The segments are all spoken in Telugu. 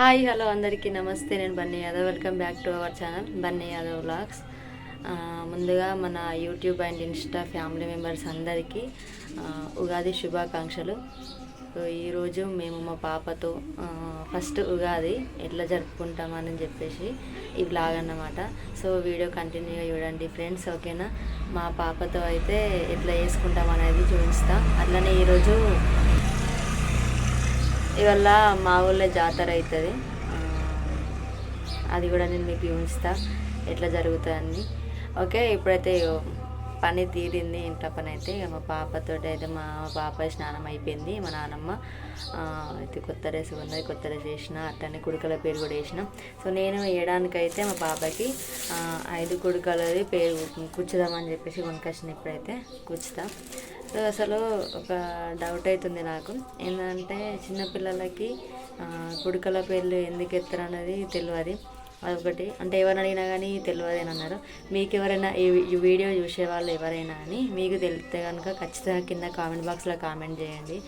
హాయ్ హలో అందరికీ నమస్తే. నేను Bunny Yadav. Welcome back to our channel Bunny Yadav vlogs. ముందుగా మన YouTube and Insta family members అందరికీ ఉగాది శుభాకాంక్షలు. సో ఈరోజు మేము మా పాపతో ఫస్ట్ ఉగాది ఎట్లా జరుపుకుంటామని చెప్పేసి ఈ బ్లాగ్ అన్నమాట. సో వీడియో కంటిన్యూగా చూడండి ఫ్రెండ్స్ ఓకేనా? మా పాపతో అయితే ఎట్లా చేసుకుంటాం అనేది చూపిస్తాం. అట్లనే ఈరోజు ఇవల్ల మా ఊళ్ళో జాతర అవుతుంది. అది కూడా నేను మీకు చూపిస్తా ఎట్లా జరుగుతుందని. ఓకే ఇప్పుడైతే పని తీరింది ఇంట్లో పని అయితే. ఇక మా పాపతో అయితే మా పాప స్నానం అయిపోయింది మా నాన్నమ్మ అయితే కొత్త డ్రెస్ ఉన్నది కొత్త డ్రెస్ వేసిన అట్లనే కుడుకల పేరు కూడా వేసిన. సో నేను వేయడానికైతే మా పాపకి ఐదు కుడుకలది పేరు కూర్చుదామని చెప్పేసి కొనుకొచ్చిన ఇప్పుడైతే కూర్చుతా. సో అసలు ఒక డౌట్ అవుతుంది నాకు. ఏంటంటే చిన్నపిల్లలకి కుడుకల పేర్లు ఎందుకు ఎత్తారు అనేది తెలియదు అదొకటి. అంటే ఎవరిని అడిగినా కానీ తెలియదు అని అన్నారు మీకు ఎవరైనా ఈ వీడియో చూసే వాళ్ళు ఎవరైనా అని మీకు తెలిస్తే కనుక ఖచ్చితంగా కింద కామెంట్ బాక్స్లో కామెంట్ చేయండి.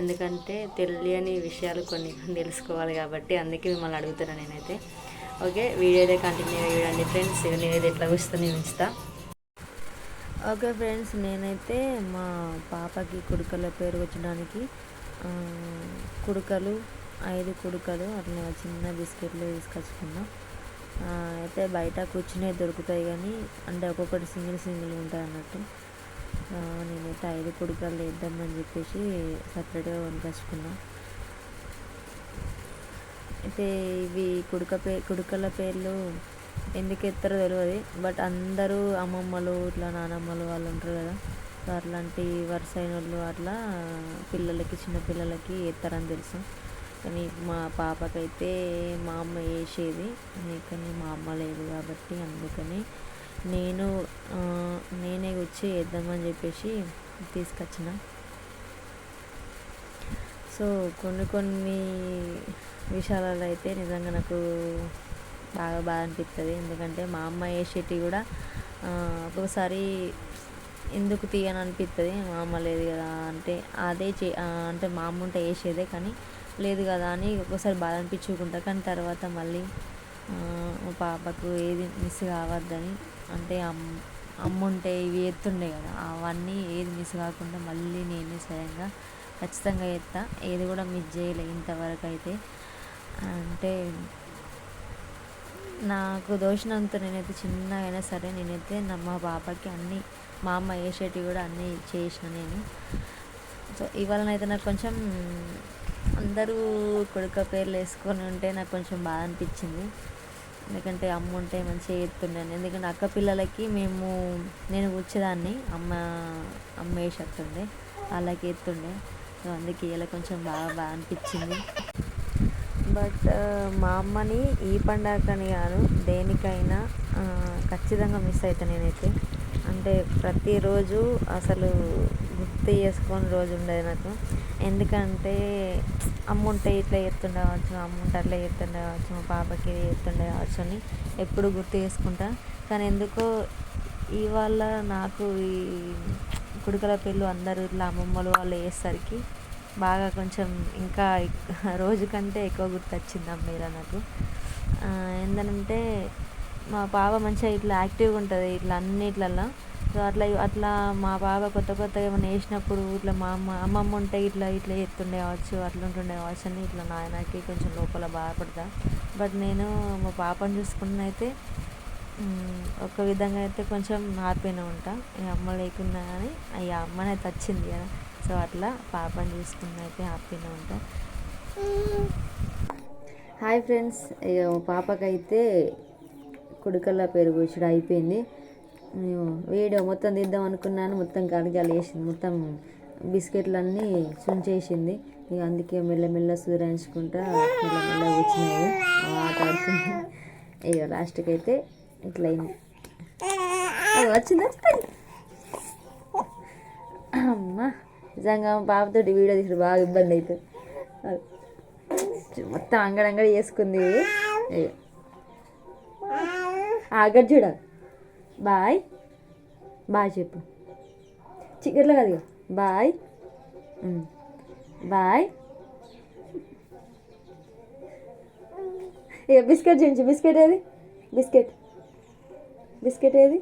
ఎందుకంటే తెలియని విషయాలు కొన్ని తెలుసుకోవాలి కాబట్టి అందుకే మిమ్మల్ని అడుగుతున్నాను నేనైతే. ఓకే వీడియో అయితే కంటిన్యూ చేయండి ఫ్రెండ్స్. నేను ఇది ఎట్లా వస్తుంది ఉంచుతా ఓకే ఫ్రెండ్స్ నేనైతే మా పాపకి కుడుకల పేరు వచ్చడానికి కుడుకలు ఐదు కుడుకలు అట్లా చిన్న బిస్కెట్లు తీసుకొచ్చుకున్నాం. అయితే బయట కూర్చునే దొరుకుతాయి కానీ అంటే ఒక్కొక్కటి సింగిల్ సింగిల్ ఉంటాయి అన్నట్టు. నేనైతే ఐదు కుడుకలు వేద్దామని చెప్పేసి సపరేట్గా కొనుకొచ్చుకున్నా. అయితే ఇవి కుడుక పే కుడుకల పేర్లు ఎందుకు ఎత్తారో తెలియదు బట్ అందరూ అమ్మమ్మలు ఇట్లా నానమ్మలు వాళ్ళు ఉంటారు కదా. సో అట్లాంటి వరుస అయిన వాళ్ళు అట్లా పిల్లలకి చిన్న పిల్లలకి ఎత్తారని తెలుసు. కానీ మా పాపకైతే మా అమ్మ వేసేది కానీ మా అమ్మ లేదు కాబట్టి అందుకని నేను నేనే వచ్చి వేద్దామని చెప్పేసి తీసుకొచ్చిన. సో కొన్ని కొన్ని విషయాలలో అయితే నిజంగా నాకు బాగా బాధ అనిపిస్తుంది ఎందుకంటే మా అమ్మ వేసేటి కూడా ఆ, ఒక్కొక్కసారి ఎందుకు తీయని అనిపిస్తుంది మా అమ్మ లేదు కదా అంటే అదే చే అంటే మా అమ్మ ఉంటే వేసేదే కానీ లేదు కదా అని ఒక్కొక్కసారి బాధ అనిపించుకుంటా. కానీ తర్వాత మళ్ళీ మా పాపకు ఏది మిస్ కావద్దని అంటే అమ్ అమ్మ ఉంటే ఇవి ఎత్తుండే కదా అవన్నీ ఏది మిస్ కాకుండా మళ్ళీ నేనే స్వయంగా ఖచ్చితంగా ఎత్తా. ఏది కూడా మిస్ చేయలే ఇంతవరకు అయితే అంటే నాకు దోషినంత నేనైతే చిన్నగైనా సరే నేనైతే నా మా పాపకి అన్నీ మా అమ్మ వేసేటివి కూడా అన్నీ చేసిన నేను. సో ఇవాళనైతే నాకు కొంచెం అందరూ కొడుక పేర్లు వేసుకొని ఉంటే నాకు కొంచెం బాధ అనిపించింది. ఎందుకంటే అమ్మ ఉంటే మంచిగా ఎత్తుండేది ఎందుకంటే అక్క పిల్లలకి మేము నేను కూర్చేదాన్ని అమ్మ అమ్మ వేసేస్తుండే వాళ్ళకి ఎత్తుండే. సో అందుకే ఇలా కొంచెం బాగా బాగా అనిపించింది. బట్ మా అమ్మని ఈ పండగని కాదు దేనికైనా ఖచ్చితంగా మిస్ అవుతా నేనైతే. అంటే ప్రతిరోజు అసలు గుర్తు చేసుకొని రోజు ఉండేది నాకు. ఎందుకంటే అమ్ముంటే ఇట్లా ఎత్తుండే కావచ్చు అమ్ముంటే అట్లా చేస్తుండే కావచ్చు మా పాపకి ఎత్తుండే కావచ్చు అని ఎప్పుడు గుర్తు చేసుకుంటా. కానీ ఎందుకో ఇవాళ నాకు ఈ కుడుకల పెళ్ళు అందరూ ఇట్లా అమ్మమ్మలు వాళ్ళు వేసేసరికి బాగా కొంచెం ఇంకా రోజు కంటే ఎక్కువ గుర్తొచ్చింది అమ్మేలా నాకు. ఏంటంటే మా పాప మంచిగా ఇట్లా యాక్టివ్గా ఉంటుంది ఇట్లా అన్నిట్లల్లో. సో అట్లా అట్లా మా బాబా కొత్త కొత్తగా ఏమైనా వేసినప్పుడు ఇట్లా మా అమ్మ అమ్మమ్మ ఉంటే ఇట్లా ఇట్లా ఎత్తుండే కావచ్చు అట్లా ఉంటుండే కావచ్చు అని ఇట్లా నాయనకి కొంచెం లోపల బాధపడతా. బట్ నేను మా పాపను చూసుకున్న అయితే ఒక విధంగా అయితే కొంచెం హ్యాపీనే ఉంటా. ఈ అమ్మ లేకున్నా కానీ ఈ అమ్మనైతే వచ్చింది కదా. సో అట్లా పాపని చూసుకుని అయితే హ్యాపీగా ఉంటా. హాయ్ ఫ్రెండ్స్ పాపకైతే కుడుకల్లా పేరు కూర్చుడు అయిపోయింది. వీడియో మొత్తం తీద్దాం అనుకున్నాను మొత్తం కడగాలి వేసింది మొత్తం బిస్కెట్లన్నీ చుంచేసింది. ఇక అందుకే మెల్లమెల్ల సూరాయించుకుంటా మెల్లమెల్ల వచ్చినాయి. ఆట ఆడుతుంది ఇక లాస్ట్కి అయితే ఇట్లా అయింది వచ్చింది వచ్చింది అమ్మా. నిజంగా మా పాపతోటి వీడియో తీసుడు బాగా ఇబ్బంది అవుతుంది మొత్తం అంగడంగడి చేసుకుంది. ఇక. ఆగడు చూడ. బాయ్. బాయ్ చెప్పు. చికెట్లా కాదు బాయ్. బాయ్. ఇక బిస్కెట్ చూపించు. బిస్కెట్ ఏది? బిస్కెట్. బిస్కెట్ ఏది?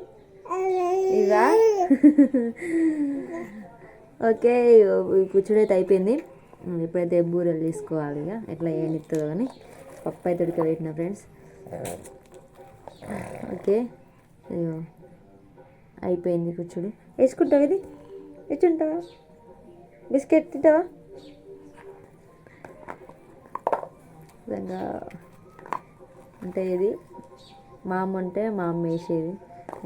ఇవా ఓకే ఈ అయిపోయింది ఇప్పుడైతే బూరెలు తీసుకోవాలి ఇక. ఎట్లా ఏనిస్తుందో అని పప్పు అయితే ఉడకబెట్టిన ఫ్రెండ్స్. ఓకే అయ్యో అయిపోయింది కూర్చుడు. వేసుకుంటావు ఇది? ఇచ్చుంటావా బిస్కెట్ తింటావా? విధంగా అంటే ఇది మా అమ్మ ఉంటే మా అమ్మ వేసేది.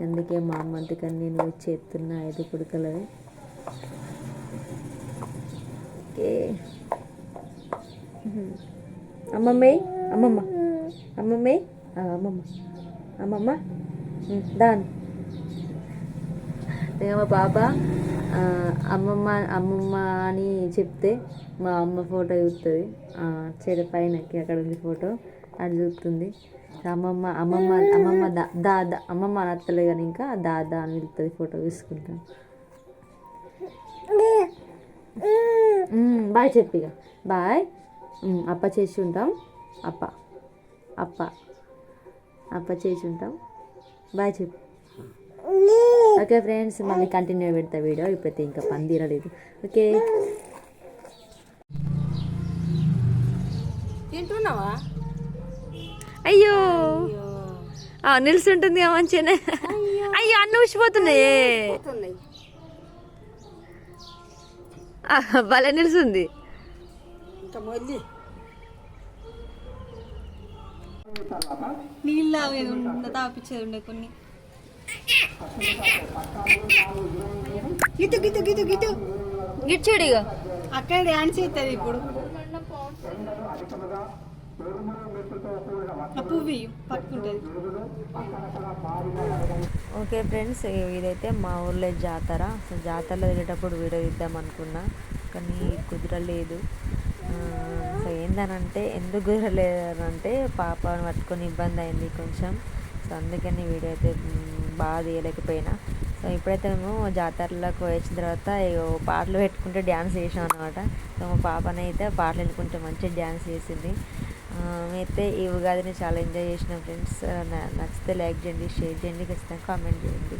అందుకే మా అమ్మ అందుకని నేను వచ్చి ఎత్తున్నా ఐదు కుడుకలవి ఓకే. అమ్మమ్మే అమ్మమ్మ. అమ్మమ్మే అమ్మమ్మ. అమ్మమ్మ. దాన్. ఇక మా పాప అమ్మమ్మ అమ్మమ్మ అని చెప్తే మా అమ్మ ఫోటో చూస్తుంది చెడ పైనకి అక్కడ ఉంది ఫోటో అది చూస్తుంది అమ్మమ్మ అమ్మమ్మ అమ్మమ్మ దా దాదా అమ్మమ్మ అని అత్తలే కానీ ఇంకా దాదా అని వెళ్తుంది ఫోటో తీసుకుంటాను బాయ్ చెప్పిగా బాయ్. అప్ప చేసి ఉంటాం. అప్ప. అప్ప. అప్ప చేసి ఉంటాం. బాయ్ చెప్పు. ఓకే ఫ్రెండ్స్ మళ్ళీ కంటిన్యూ పెడతా వీడియో. ఇప్పుడైతే ఇంకా పని తీరలేదు. ఓకే. తింటున్నావా? అయ్యో. నిల్చుంటుంది కదా మంచిగానే. అయ్యో. అన్న ఊసిపోతున్నాయే పోతున్నాయి ఆ, భలే మొల్లి నీళ్ళు తాగేది తాపించేది ఉండే కొన్ని. గిట్టు గిట్టు గిట్టు గిట్టు. గిచ్చుడు ఇక అక్కడ డ్యాన్స్ అవుతుంది ఇప్పుడు. ఆ పట్టుకుంటుంది ఓకే ఫ్రెండ్స్ ఇదైతే మా ఊర్లో జాతర. సో జాతరలో వెళ్ళేటప్పుడు వీడియో ఇద్దాం అనుకున్నా కానీ కుదరలేదు. సో ఏందనంటే ఎందుకు కుదరలేదనంటే పాపను పట్టుకొని ఇబ్బంది అయింది కొంచెం. సో అందుకని వీడియో అయితే బాగా తీయలేకపోయినా. సో ఇప్పుడైతే మేము జాతరలోకి వచ్చిన తర్వాత ఇగో పాటలు పెట్టుకుంటే డ్యాన్స్ చేసాం అనమాట సో మా పాపనైతే పాటలు పెట్టుకుంటే మంచిగా డ్యాన్స్ చేసింది. మేమైతే ఈ ఉగాదిని చాలా ఎంజాయ్ చేసినాం ఫ్రెండ్స్ నచ్చితే లైక్ చేయండి షేర్ చేయండి ఖచ్చితంగా కామెంట్ చేయండి.